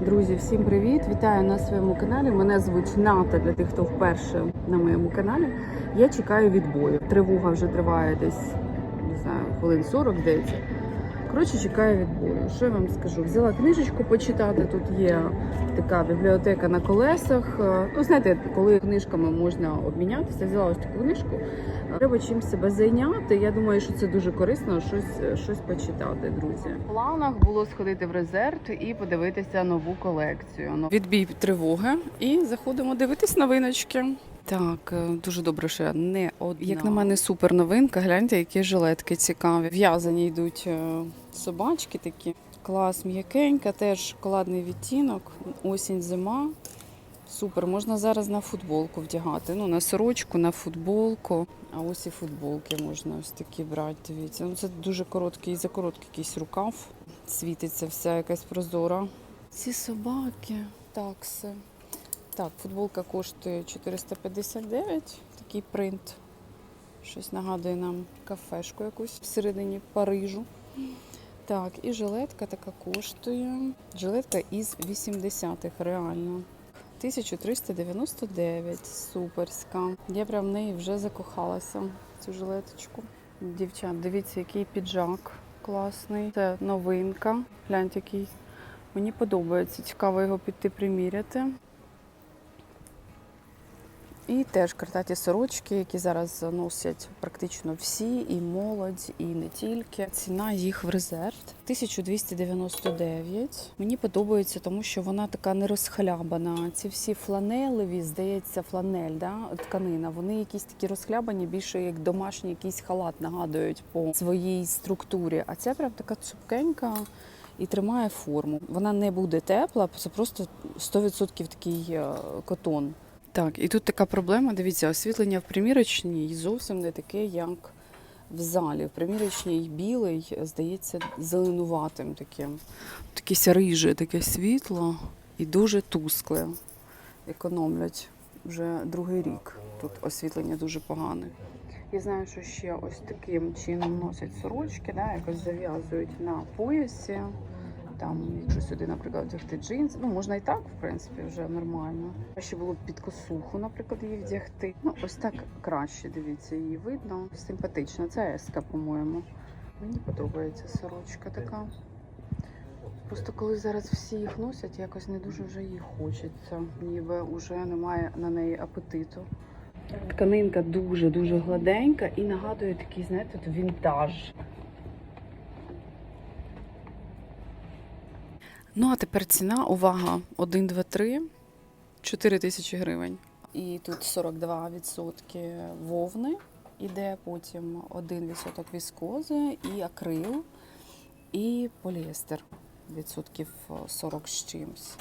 Друзі, всім привіт! Вітаю на своєму каналі. Мене звуть Ната для тих, хто вперше на моєму каналі. Я чекаю відбою. Тривога вже триває десь не знаю, хвилин 40, здається. Коротше, чекаю відбою. Що я вам скажу? Взяла книжечку почитати. Тут є така бібліотека на колесах. Е, Ну, знаєте, коли книжками можна обмінятися, взяла ось таку книжку. Е, Треба чим себе зайняти. Я думаю, що це дуже корисно щось, щось почитати, друзі. В планах було сходити в резерв і подивитися нову колекцію. Ну, Відбій тривоги і заходимо дивитись новиночки. Так, е, дуже добре, що я не одна. Як на мене, супер новинка. Гляньте, які жилетки цікаві. В'язані йдуть е, собачки такі. Клас м'якенька, теж шоколадний відтінок, осінь, зима. Супер, можна зараз на футболку вдягати. Ну, на сорочку, на футболку. А ось і футболки можна ось такі брати. Дивіться. Ну, це дуже короткий, за короткий якийсь рукав. Світиться вся якась прозора. Ці собаки, такси. Так, футболка коштує 459, такий принт. Щось нагадує нам кафешку якусь всередині Парижу. Так, і жилетка така коштує. Жилетка із 80-х, реально. 1399, суперська. Я прям в неї вже закохалася, цю жилеточку. Дівчат, дивіться, який піджак класний. Це новинка. Гляньте, який. Мені подобається. Цікаво його піти приміряти. І теж картаті сорочки, які зараз носять практично всі, і молодь, і не тільки. Ціна їх в резерв 1299. Мені подобається, тому що вона така не розхлябана. Ці всі фланелеві, здається, фланель, да? тканина. Вони якісь такі розхлябані, більше як домашній якийсь халат нагадують по своїй структурі. А ця прям така цупкенька. І тримає форму. Вона не буде тепла, це просто 100% такий е, котон. Так, і тут така проблема. Дивіться, освітлення в примірочній зовсім не таке, як в залі. В примірочній білий, здається, зеленуватим таким. Таке риже, таке світло і дуже тускле. Економлять вже другий рік. Тут освітлення дуже погане. Я знаю, що ще ось таким чином носять сорочки, да, якось зав'язують на поясі. Там, якщо сюди, наприклад, вдягти джинси, ну можна і так, в принципі, вже нормально. Ще було б під косуху, наприклад, її вдягти. Ну, ось так краще, дивіться, її видно. Симпатично. Це еска, по-моєму. Мені подобається сорочка така. Просто коли зараз всі їх носять, якось не дуже вже їй хочеться. Ніби вже немає на неї апетиту. Тканинка дуже-дуже гладенька і нагадує такий, знаєте, от вінтаж. Ну, а тепер ціна, увага, 1, 2, 3, 4 тисячі гривень. І тут 42% вовни іде, потім 1% віскози і акрил, і поліестер відсотків 40 з чимсь.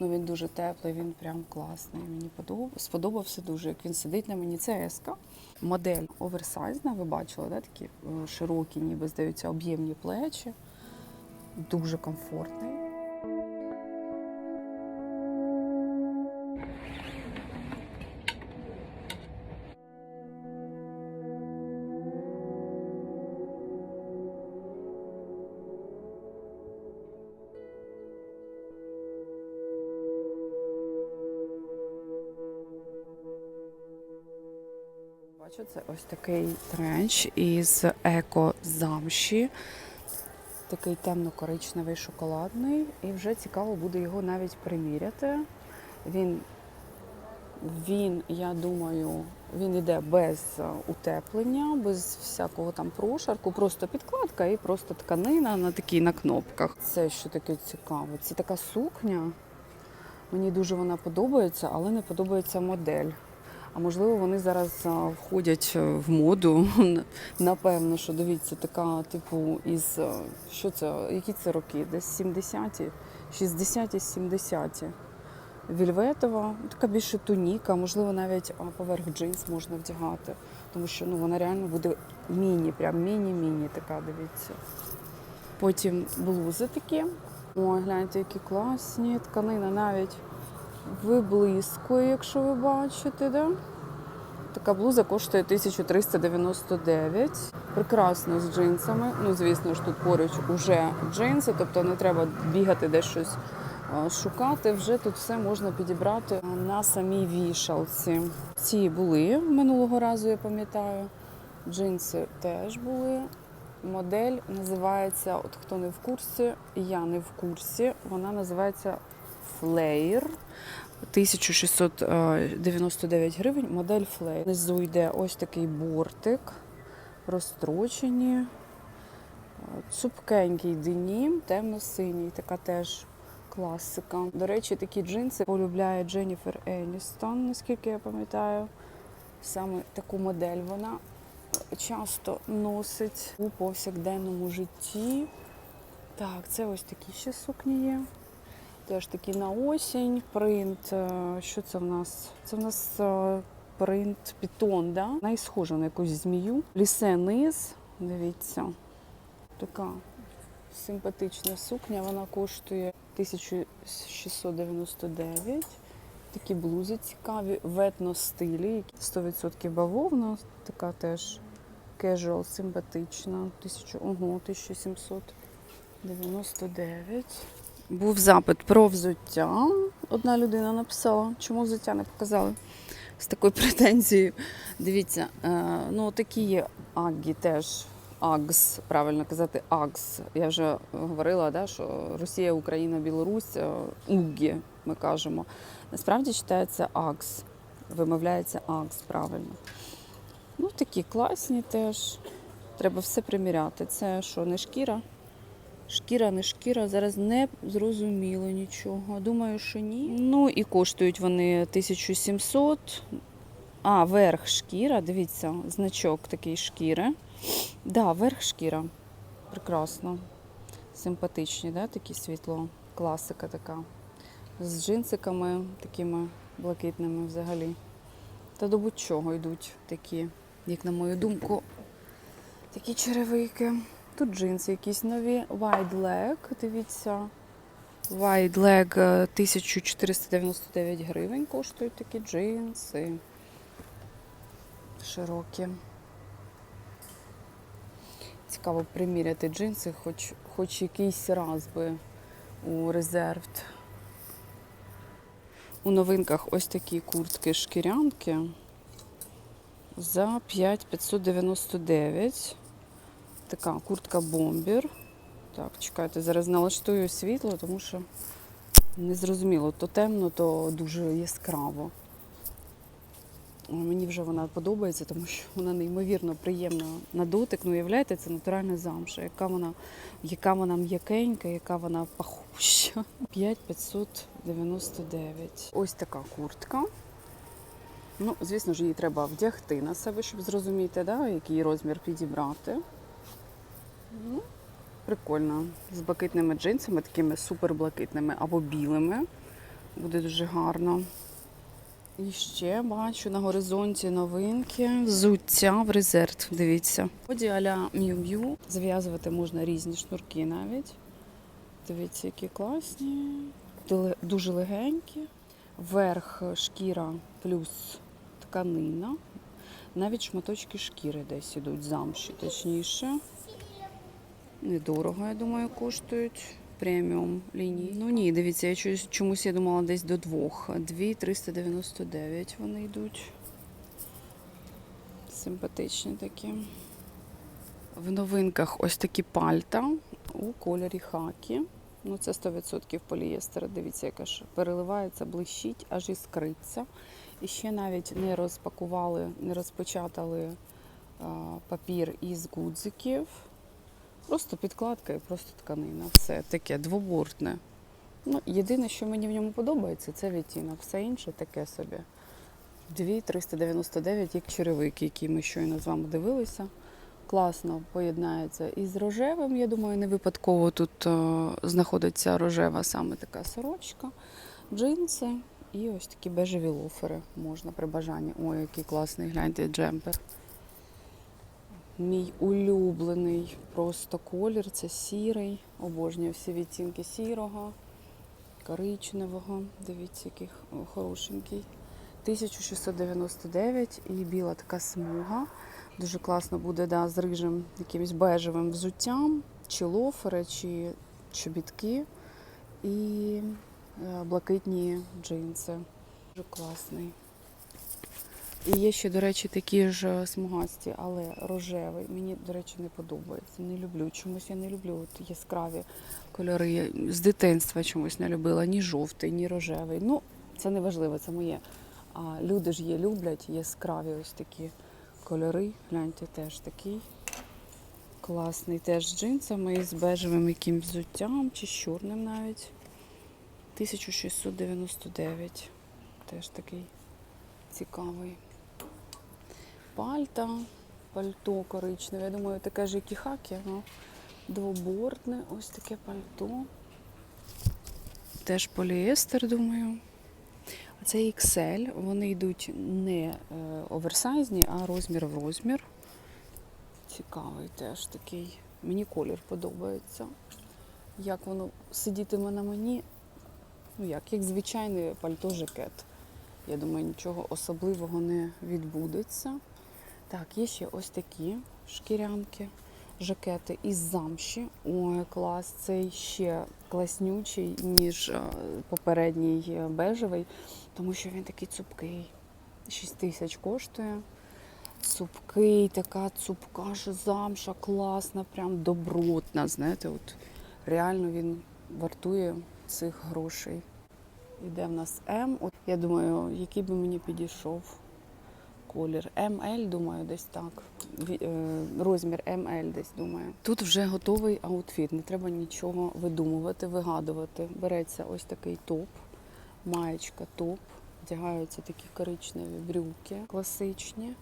Ну, він дуже теплий, він прям класний. Мені подобав, сподобався дуже, як він сидить на мені. Це еска. Модель оверсайзна, ви бачили, да? такі е, широкі, ніби здаються, об'ємні плечі. Дуже комфортний. Бачу, це ось такий тренч із еко-замші. Такий темно-коричневий шоколадний. І вже цікаво буде його навіть приміряти. Він, він, я думаю, він йде без утеплення, без всякого там прошарку, просто підкладка і просто тканина на такій на кнопках. Це що таке цікаво. Це така сукня. Мені дуже вона подобається, але не подобається модель. А можливо, вони зараз входять е, в моду. Напевно, що дивіться, така, типу, із е, що це, які це роки? Десь 70-ті, 60-ті, 70-ті. Вільветова, така більше туніка, можливо, навіть поверх джинс можна вдягати, тому що ну, вона реально буде міні, прям міні-міні така, дивіться. Потім блузи такі. Ой, гляньте, які класні. Тканина навіть виблискує, якщо ви бачите, да? Така блуза коштує 1399. Прекрасно з джинсами. Ну, звісно ж, тут поруч уже джинси, тобто не треба бігати десь щось шукати, вже тут все можна підібрати на самій вішалці. Ці були минулого разу, я пам'ятаю. Джинси теж були. Модель називається, от хто не в курсі, я не в курсі. Вона називається Flair. 1699 гривень. Модель Flair. Внизу йде ось такий бортик, розстрочені. Е, Цупкенький денім, темно-синій, така теж класика. До речі, такі джинси полюбляє Дженніфер Еністон, наскільки я пам'ятаю. Саме таку модель вона часто носить у повсякденному житті. Так, це ось такі ще сукні є. Теж такі на осінь. Принт. е, Що це в нас? Це в нас е, принт пітон, да? Вона на якусь змію. Лісе низ. Дивіться. Така симпатична сукня. Вона коштує 1699. Такі блузи цікаві, в етно-стилі, 100% бавовна, така теж casual, симпатична. 1000, ого, 1799. Був запит про взуття. Одна людина написала, чому взуття не показали з такою претензією. Дивіться, е, ну такі є аггі теж. Агс, правильно казати, Агс. Я вже говорила, да, що Росія, Україна, Білорусь, е, Уггі, ми кажемо. Насправді читається Агс, вимовляється Агс правильно. Ну, такі класні теж. Треба все приміряти. Це що, не шкіра? Шкіра, не шкіра, зараз не зрозуміло нічого. Думаю, що ні. Ну і коштують вони 1700. А, верх шкіра, дивіться, значок такий шкіри. Да, верх шкіра. Прекрасно. Симпатичні, да, такі світло. Класика така. З джинсиками такими блакитними взагалі. Та до будь-чого йдуть такі, як на мою думку, такі черевики. Тут джинси якісь нові. Wide leg, дивіться. Wide leg е, 1499 гривень коштують такі джинси. Широкі. Цікаво приміряти джинси, хоч, хоч якийсь раз би у резерв. У новинках ось такі куртки шкірянки за 5599. Така куртка бомбір. Так, чекайте, зараз налаштую світло, тому що не зрозуміло, то темно, то дуже яскраво. Мені вже вона подобається, тому що вона неймовірно приємна на дотик. Ну, уявляєте, це натуральна замша. Яка вона, яка вона м'якенька, яка вона пахуща. 5599. Ось така куртка. Ну, звісно ж, її треба вдягти на себе, щоб зрозуміти, да, який розмір підібрати. Ну, прикольно. З блакитними джинсами, такими суперблакитними або білими. Буде дуже гарно. І ще бачу на горизонті новинки. Взуття в резерв. Дивіться. Ході аля Miu. Зав'язувати можна різні шнурки навіть. Дивіться, які класні. Дуже легенькі. Верх шкіра плюс тканина. Навіть шматочки шкіри десь ідуть замші, точніше. Недорого, я думаю, коштують. Преміум лінії. Ну ні, дивіться, я чомусь- я думала десь до двох. 2,399 вони йдуть. Симпатичні такі. В новинках ось такі пальта у кольорі хакі. Ну, це 100% полієстер. Дивіться, яка ж переливається, блищить, аж іскриться. І ще навіть не розпакували, не розпечатали а, папір із гудзиків. Просто підкладка і просто тканина. Все таке двобортне. Ну, єдине, що мені в ньому подобається, це відтінок. Все інше таке собі. 2,399, як черевики, які ми щойно з вами дивилися. Класно поєднається із рожевим. Я думаю, не випадково тут е, знаходиться рожева саме така сорочка, джинси і ось такі бежеві лофери можна при бажанні. Ой, який класний, гляньте, джемпер. Мій улюблений просто колір це сірий. Обожнюю всі відтінки сірого, коричневого. Дивіться, який хорошенький. 1699 і біла така смуга. Дуже класно буде да, з рижим якимось бежевим взуттям, чи лофери, чи чобітки. І блакитні джинси. Дуже класний. І є ще, до речі, такі ж смугасті, але рожевий. Мені, до речі, не подобається. Не люблю. Чомусь я не люблю от яскраві кольори. Я З дитинства чомусь не любила ні жовтий, ні рожевий. Ну, це не важливо, це моє. А люди ж є, люблять яскраві ось такі кольори. Гляньте, теж такий. Класний теж з джинсами і з бежевим якимсь взуттям чи з чорним навіть. 1699. Теж такий цікавий. Пальта, пальто коричневе. Я думаю, таке ж, як і хакі, ну, двобортне, ось таке пальто. Теж поліестер, думаю. А це XL. Вони йдуть не е, оверсайзні, а розмір в розмір. Цікавий теж такий. Мені колір подобається. Як воно сидітиме на мені, ну як, як звичайний пальто-жакет. Я думаю, нічого особливого не відбудеться. Так, є ще ось такі шкірянки, жакети із замші. Ой, клас, цей ще класнючий, ніж е, попередній е, бежевий, тому що він такий цупкий. 6 тисяч коштує. Цупкий, така цупка ж замша, класна, прям добротна. Знаєте, от реально він вартує цих грошей. Іде в нас М. От я думаю, який би мені підійшов колір. МЛ, думаю, десь так. Е, Розмір МЛ десь думаю. Тут вже готовий аутфіт, не треба нічого видумувати, вигадувати. Береться ось такий топ, маєчка топ, вдягаються такі коричневі брюки класичні.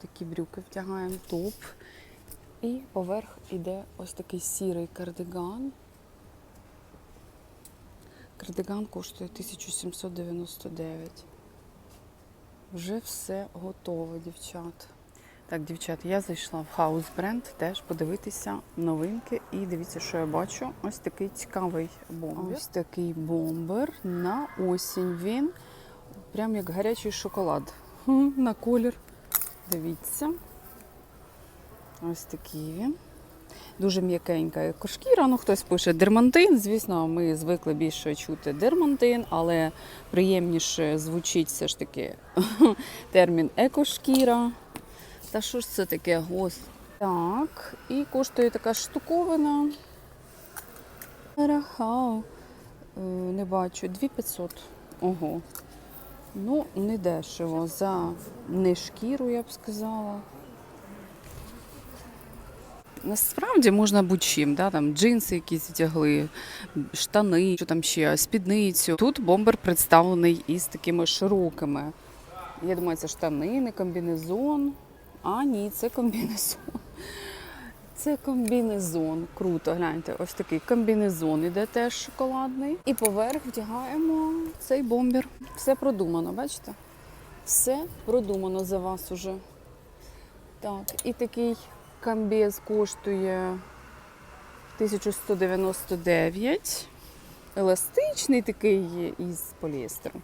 Такі брюки втягаємо, топ. І поверх іде ось такий сірий кардиган. Кардиган коштує 1799. Вже все готово, дівчат. Так, дівчат, я зайшла в хаус бренд теж подивитися новинки. І дивіться, що я бачу. Ось такий цікавий бомбер. Ось такий бомбер на осінь. Він прям як гарячий шоколад. На колір. Дивіться. Ось такий він. Дуже м'якенька екошкіра. Ну, хтось пише дермантин. Звісно, ми звикли більше чути дермантин, але приємніше звучить все ж таки термін екошкіра. Та що ж це таке? Гос. Так, і коштує така штуковина. Е, Не бачу, 2500. Ого. Ну, не дешево. За не шкіру, я б сказала. Насправді можна будь-чим, да? там джинси якісь вдягли, штани, що там ще, спідницю. Тут бомбер представлений із такими широкими. Я думаю, це штани, не комбінезон. А, ні, це комбінезон. Це комбінезон. Круто, гляньте, ось такий комбінезон іде теж шоколадний. І поверх вдягаємо цей бомбер. Все продумано, бачите? Все продумано за вас уже. Так, і такий комбез коштує 1199. Еластичний такий із поліестеру.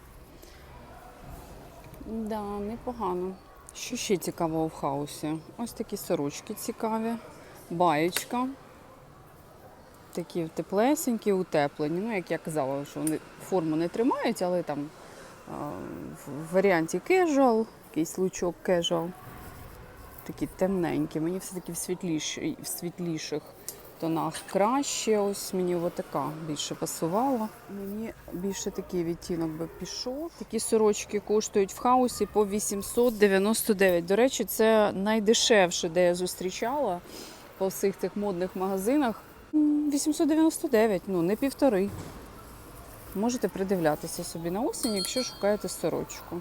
Да, непогано. Що ще цікавого в хаусі? Ось такі сорочки цікаві, баєчка. Такі теплесенькі, утеплені. Ну, як я казала, що вони форму не тримають, але там в варіанті casual, якийсь лучок casual. Такі темненькі. Мені все-таки в, в світліших тонах краще. Ось мені отака більше пасувала. Мені більше такий відтінок би пішов. Такі сорочки коштують в хаусі по 899. До речі, це найдешевше, де я зустрічала по всіх цих модних магазинах. 899, ну не півтори. Можете придивлятися собі на осінь, якщо шукаєте сорочку.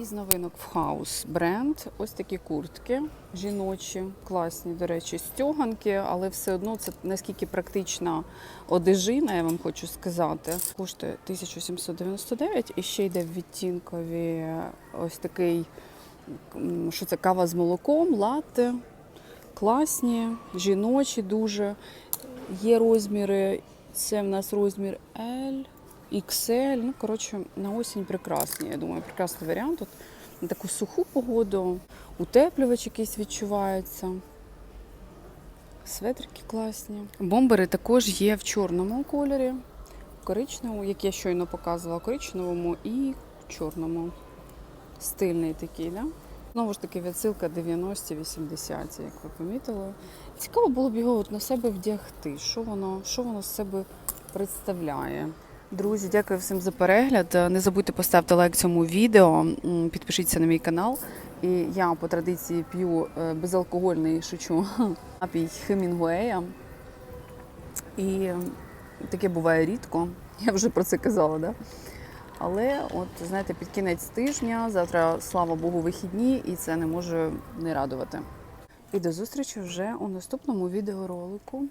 Із новинок в хаус бренд. Ось такі куртки жіночі, класні, до речі, стьоганки, але все одно це наскільки практична одежина, я вам хочу сказати. Коштує 1799 і ще йде в відтінкові ось такий, що це кава з молоком, латте. Класні, жіночі дуже. Є розміри. Це в нас розмір L. XL. Ну, коротше, на осінь прекрасні. Я думаю, прекрасний варіант. Тут на таку суху погоду, утеплювач якийсь відчувається. Светрики класні. Бомбери також є в чорному кольорі. коричневому, як я щойно показувала, коричневому і чорному. Стильний такий, да? Знову ж таки, відсилка 90-80, як ви помітили. Цікаво було б його от на себе вдягти. Що воно, що воно з себе представляє? Друзі, дякую всім за перегляд. Не забудьте поставити лайк цьому відео, підпишіться на мій канал. І я по традиції п'ю е, безалкогольний шучу напій Хемінгуея. І таке буває рідко. Я вже про це казала, да? Але от знаєте, під кінець тижня, завтра, слава Богу, вихідні, і це не може не радувати. І до зустрічі вже у наступному відеоролику.